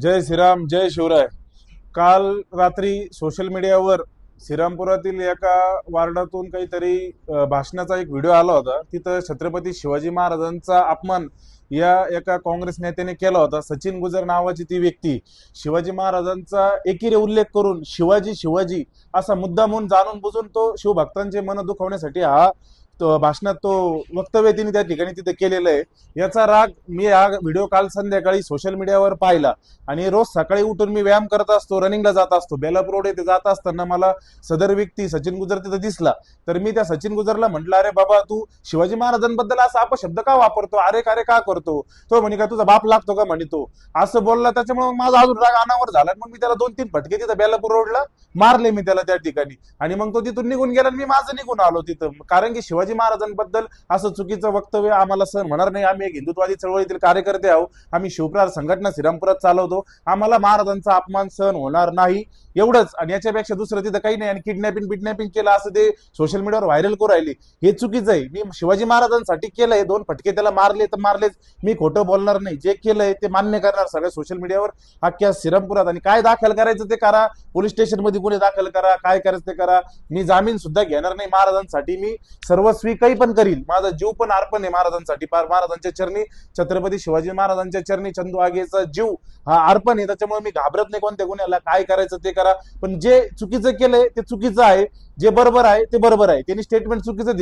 जय श्रीराम जय शिवराय. काल रात्री सोशल मीडियावर श्रीरामपुरातील एका वार्डातून काहीतरी भाषणाचा एक व्हिडिओ आला होता. तिथं छत्रपती शिवाजी महाराजांचा अपमान या एका काँग्रेस नेत्याने केला होता. सचिन गुजर नावाची ती व्यक्ती शिवाजी महाराजांचा एकीरे उल्लेख करून शिवाजी शिवाजी असा मुद्दा म्हणून जाणून बुजून तो शिवभक्तांचे मन दुखवण्यासाठी हा भाषणात तो वक्तव्य तिने त्या ठिकाणी तिथे केलेलं आहे. याचा राग मी हा व्हिडिओ काल संध्याकाळी सोशल मीडियावर पाहिला. आणि रोज सकाळी उठून मी व्यायाम करत असतो रनिंगला जात असतो. बेलापूर रोड येथे जात असताना मला सदर व्यक्ती सचिन गुजर तिथे दिसला. तर मी त्या सचिन गुजरला म्हटलं अरे बाबा तू शिवाजी महाराजांबद्दल असा अपशब्द का वापरतो? अरे का रे का करतो? तो म्हणे का तुझा बाप लागतो का? म्हणे तो. असं बोलला त्याच्यामुळे माझा अजून राग अनावर झाला. मग मी त्याला दोन तीन फटके तिथं बेलापूर रोडला मारले मी त्याला त्या ठिकाणी. आणि मग तो तिथून निघून गेला आणि मी माझं निघून आलो तिथं. कारण की शिवाजी महाराजांबद्दल असं चुकीचं वक्तव्य आम्हाला सहन होणार नाही. आम्ही एक हिंदुत्वादी चळवळीतील कार्यकर्ते आहोत. आम्ही शिवप्रहार संघटना श्रीरामपुरात चालवतो. आम्हाला महाराजांचा अपमान सहन होणार नाही. एवढंच. आणि याच्यापेक्षा दुसरं तिथं काही नाही. आणि किडनॅपिंग बिडनॅपिंग केलं असं ते सोशल मीडियावर व्हायरल करू राहिली. हे चुकीचं आहे. मी शिवाजी महाराजांसाठी केलंय. दोन फटके त्याला मारले तर मारलेच. मी खोटं बोलणार नाही. जे केलंय ते मान्य करणार सगळ्या सोशल मीडियावर. अख्ख्या श्रीरामपुरात आणि काय दाखल करायचं ते करा. पोलीस स्टेशनमध्ये गुन्हे दाखल करा. काय करायचं ते करा. मी जामीन सुद्धा घेणार नाही. महाराजांसाठी मी सर्वस्वी काही पण करील. माझा जीव पण अर्पण आहे महाराजांसाठी. पार महाराजांच्या चरणी छत्रपती शिवाजी महाराजांच्या चरणी चंदू आगेचा जीव हा अर्पण आहे. त्याच्यामुळे मी घाबरत नाही कोणत्या गुन्ह्याला. काय करायचं ते करा. पण जे चुकीचं केलंय ते चुकीचं आहे. जे बरोबर आहे ते बरोबर आहे. त्यांनी स्टेटमेंट चुकीचं दिलं.